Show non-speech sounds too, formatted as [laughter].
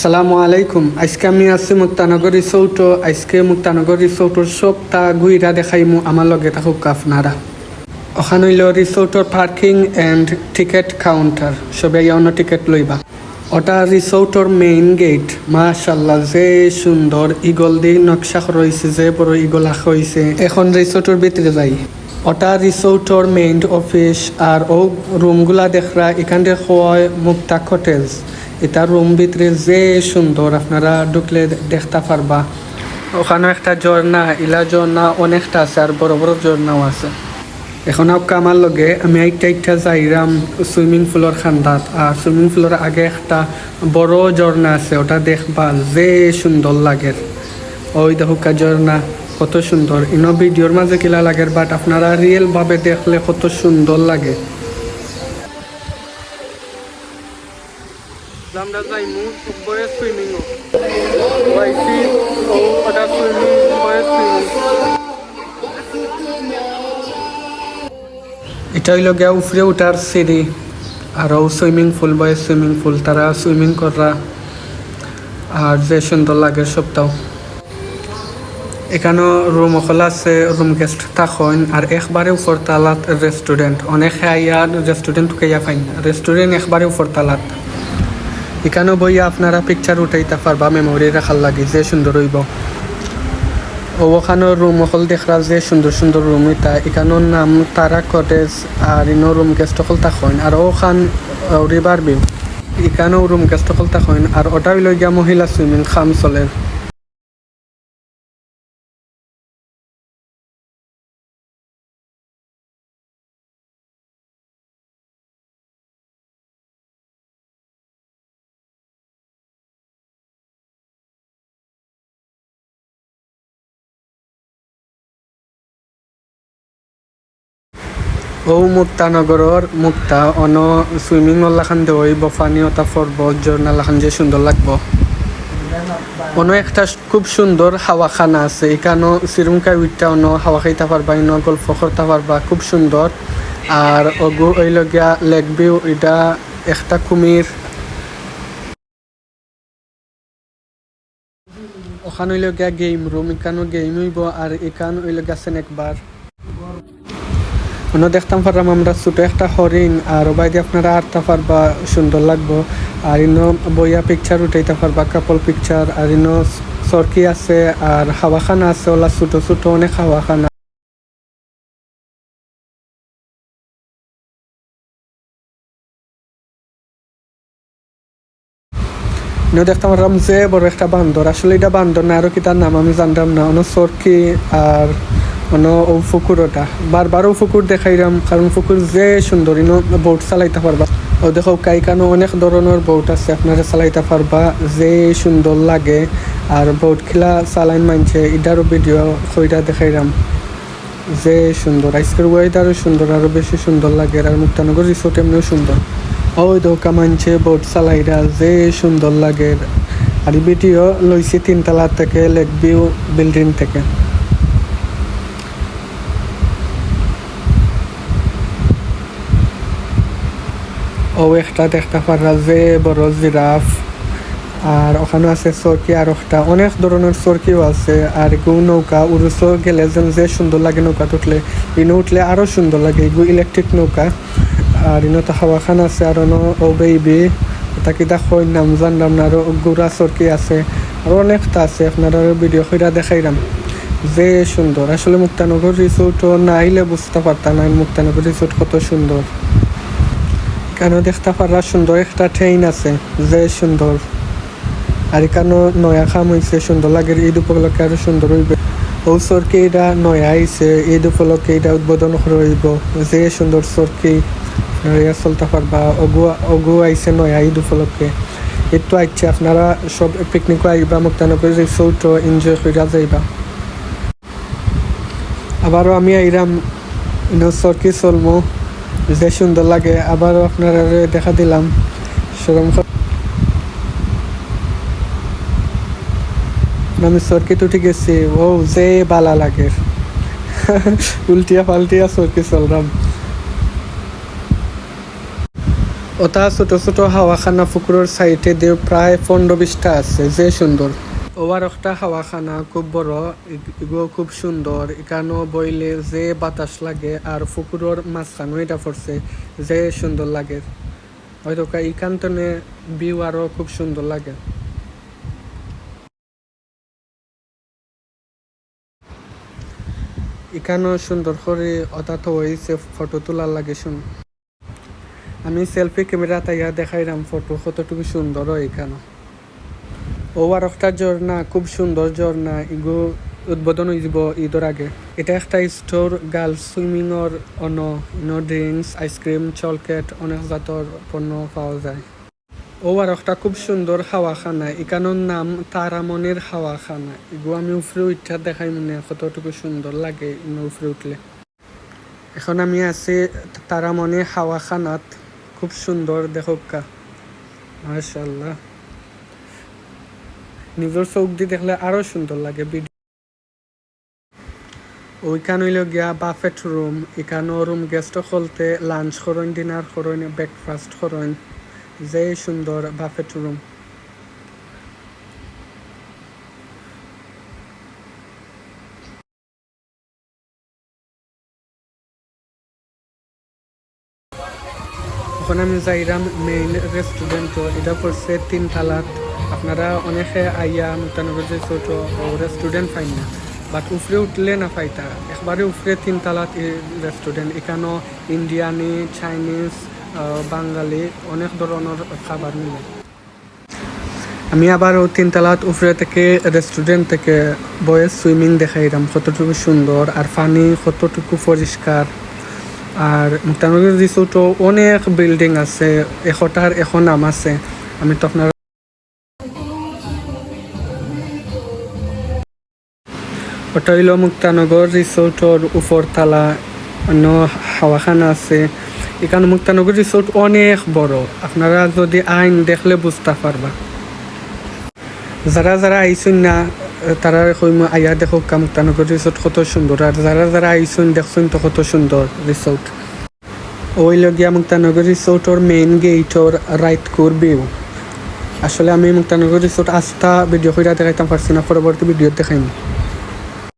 সালামু আলাইকুম। আজকে আমি আছি মুক্তানগর রিসোর্ট আজকে মুক্তানগর রিসোর্টর সবটা ঘুইরা দেখাইমু আমার লগে থাকুক আপনারা। ওখানে হইল রিসোর্টর পার্কিং অ্যান্ড টিকেট কাউন্টার। সবাই অন্য টিকেট লইবা। ওটা রিসোর্টর মেইন গেট। মাশাল্লাহ যে সুন্দর ইগল দিয়ে নকশা রয়েছে যে বড় ইগল আঁকা হয়েছে এখন রিসোর্টর ভিতরে যাই। ওটা রিসোর্টর মেইন অফিস আর ও রুমগুলা দেখরা এখান থেকে মুক্তা কটেজ এটা রুম ভিতরে যে সুন্দর আপনারা ঢুকলে দেখতে পারবা। ওখানে একটা ঝর্ণা, ইলা ঝর্ণা অনেকটা আছে আর বড় বড় ঝর্ণাও আছে। এখন আপকা আমার লগে আমি একটা একটা যাইরাম সুইমিং পুলের খান্দাত। আর সুইমিং পুলের আগে একটা বড় ঝর্ণা আছে, ওটা দেখবা যে সুন্দর লাগে। ওই দেখুকা ঝর্ণা, কত সুন্দর। ইনো ভিডিওর মাঝে কিলা লাগে বাট আপনারা রিয়েল ভাবে দেখলে কত সুন্দর লাগে। এটা হইল গিয়া উফরে উঠার সিঁড়ি আরও সুইমিং পুল বয়ে সুইমিং পুল, তারা সুইমিং করা আর যে সুন্দর লাগে সবটাও। এখানেও রুম খোলা আছে রুম গেস্ট থাকেন আর একবারে উপর তালাত রেস্টুরেন্ট অনেক আইয়া রেস্টুরেন্ট ঢুকাইয়া পাইন। রেস্টুরেন্ট একবারে উপর তালাত। এখানেও বইয়া আপনারা পিকচার উঠাইতে পারবা মেমোরি রাখার লাগে, যে সুন্দর হইব। ও ওখানে রুম হল দেখরা যে সুন্দর সুন্দর রুম এটা এখানোর নাম তারা কটেজ আর ইনো রুম গেস্ট হল থাকেন আর ওখান রিভার ভিউ এখানেও রুম গেস্ট হল থাকেন আর ওটাই লই গিয়া মহিলা সুইমিং খাম চলের ও মুক্তানগরর মুক্তা অন সুইমিং লাখান দেওয়াই বফানি ওটা ফরব ঝর্ণা লাখান যে সুন্দর লাগবো। অন একটা খুব সুন্দর হাওয়া খানা আছে, এখানো সিরুমকা উইটা অন হাওয়া খাইতে পারবা ইন গল্প করতে পারবা, খুব সুন্দর। আর অগু ওইল গিয়া লেক ভিউ, এটা একটা কুমির। ওখানে হইল গিয়া গেম রুম এখানো গেম হইব, আর এখান হইল গিয়া স্নেক বার। অন্য দেখতাম পারলাম আমরা ছোট একটা হরিণ, আর বাইরে আপনারা আটতে পারবা, সুন্দর লাগবো। আর ইনো বইয়া পিকচার উঠাইতে পারবা কাপল পিকচার আর ইনো সরকি আছে, আর হাওয়াখানা আছে, ওলা ছোট ছোট অনেক হাওয়াখানা। ইনো দেখতাম পারলাম যে বড় একটা বান্দর, আসলে এটা বান্দর না, আরও কি তার নাম আমি জানতাম না অন্য সরকি আর অন্য ও ফুকুর ওটা। বারবার ও ফুকুর দেখাইলাম কারণ ফুকুর যে সুন্দর ইনো বোট চালাইতে পারবা। ও দেখো, কাইকানো অনেক ধরনের বোট আছে, আপনারা চালাইতে পারবা, যে সুন্দর লাগে। আর বোট খেলা চালাইন মানছে এটারও ভিডিও কইটা দেখাইলাম যে সুন্দর আজকের ওয়েদারও সুন্দর, আরও বেশি সুন্দর লাগে, আর মুক্তানগর রিসোর্ট এমনিও সুন্দর। ওই দোকা মানছে বোট চালাইরা, যে সুন্দর লাগে। আর ভিডিও লইছি তিনতলা থেকে, লেক ভিউ বিল্ডিং থেকে। ও একটা দেখতে পারা যে বড় জিরাফ। আর ওখানে আছে চরকি আর একটা অনেক ধরনের চরকিও আছে। আর এগু নৌকা উড়ুস গেলে যেন যে সুন্দর লাগে নৌকা উঠলে ইনো উঠলে আরও সুন্দর লাগে। এগু ইলেকট্রিক নৌকা। আর ইনো তো হাওয়াখান আছে, আর অন্য ও বেবি তাকে দেখো নাম জানলাম না। আরও গুড়া চরকি আছে। আরও অনেকটা আছে। আপনারা ভিডিও কইরা দেখাইলাম যে সুন্দর। আসলে মুক্তানগর রিসোর্ট না আইলে বুঝতে পারতাম না। মুক্তানগর রিসোর্ট কত সুন্দর। কেন দেখতে পারা সুন্দর একটা ট্রেন আছে, যে সুন্দর। আর এখানে নয়া খাম হয়েছে সুন্দর লাগে ঈদ উপলক্ষে আরও সুন্দর হইবে। ও সরকি এটা নয়া আইছে, ঈদ উপলক্ষে এটা উদ্বোধন করা হইব। যে সুন্দর সরকি নয়া চলতে পারবা অগু অগু আইছে নয়া ঈদ উপলক্ষে। এতো আইছে, আপনারা সব পিকনিকও আইবা, মুক্তানগর রিসোর্ট এনজয় করে যাইবা। আবারও আমি আইরাম সরকি চলমো। যে সুন্দর লাগে, আবারও আপনারা দেখা দিলাম। সেরকম আমি সরকি উঠে গেছি ও যে বালা লাগে। [laughs] উল্টিয়া পাল্টিয়া সরকি চললাম ওটা ছোট ছোট হাওয়াখানা পুকুরের সাইডে দিয়ে প্রায় পনেরো বিশটা আছে, যে সুন্দর। ওবার একটা হাওয়াখানা খুব বড় এগ- এগুলো খুব সুন্দর। এখানেও বইলে যে বাতাস লাগে আর পুকুরের মাঝখানেও এটা পড়ছে, যে সুন্দর লাগে। হয়তো এইখান থেকে ভিউ আরও খুব সুন্দর লাগে। এখানেও সুন্দর করে তো হয়েছে ফটো তোলার লাগে শুন। আমি সেলফি ক্যামেরা তাইয়া দেখাইলাম ফটো, কতটুকু সুন্দর এখানে ও আর একটা ঝর্ণা, খুব সুন্দর ঝর্ণা ইগো উদ্বোধন যাব ঈদের আগে। এটা একটা স্টোর, গার্লস সুইমিংর অন ইনো ড্রিঙ্কস আইসক্রিম চকলেট অনেক জাতর পণ্য পাওয়া যায়। ও আর একটা খুব সুন্দর হাওয়াখানা এখানোর নাম তারামনের হাওয়াখানা। এগো আমি উপরে উঠা দেখাই মনে কতটুকু সুন্দর লাগে উপরে উঠলে। এখন আমি আছি তারামনে হাওয়াখানাত, খুব সুন্দর দেখোকা মাশাল্লাহ নিজের চোখ দিয়ে দেখলে আরও সুন্দর লাগে, ভিডিও। ওইখান হইল গিয়া বাফেট রুম এখানেও রুম গেস্ট খুলতে লাঞ্চ করেন ডিনার করেন ব্রেকফাস্ট করেন যে সুন্দর বাফেট রুম এখন আমি যাইরাম মেইন রেস্টুরেন্ট এটা পড়ছে তিন তালাত। আপনারা অনেকে আইয়া মুক্তানগর যে ছোট রেস্টুরেন্ট পাইন না বাট উফরে উঠলে না পাইতা একবারে উফরে তিন তালাত রেস্টুরেন্ট এখানেও ইন্ডিয়ানি চাইনিজ বাঙালি, অনেক ধরনের খাবার মিলে। আমি আবার ও তিনতলাত উফরে থেকে রেস্টুরেন্ট থেকে বয়ে সুইমিং দেখাইলাম, কতটুকু সুন্দর আর পানি কতটুকু পরিষ্কার। আর মুক্তানগর রিসোর্টও অনেক বিল্ডিং আছে এশটার এখন নাম আছে, আমি তো আপনার ওটা হইল মুক্তানগর রিসোর্টর উপরতলা অন্য হাওয়াখানা আছে। এখানে মুক্তানগর রিসোর্ট অনেক বড়। আপনারা যদি আইন দেখলে বুঝতে পারবা। যারা যারা আইসুন না, তারা আইয়া দেখো মুক্তানগর রিসোর্ট কত সুন্দর। আর যারা যারা আইসুন দেখছুন তো কত সুন্দর রিসোর্ট। ওই লগিয়া মুক্তানগর রিসোর্টর মেইন রাইট কোর ভিউ আসলে আমি মুক্তানগর রিসোর্ট আস্থা ভিডিও করে দেখাইতাম, পারছি না, পরবর্তী ভিডিও দেখাইম।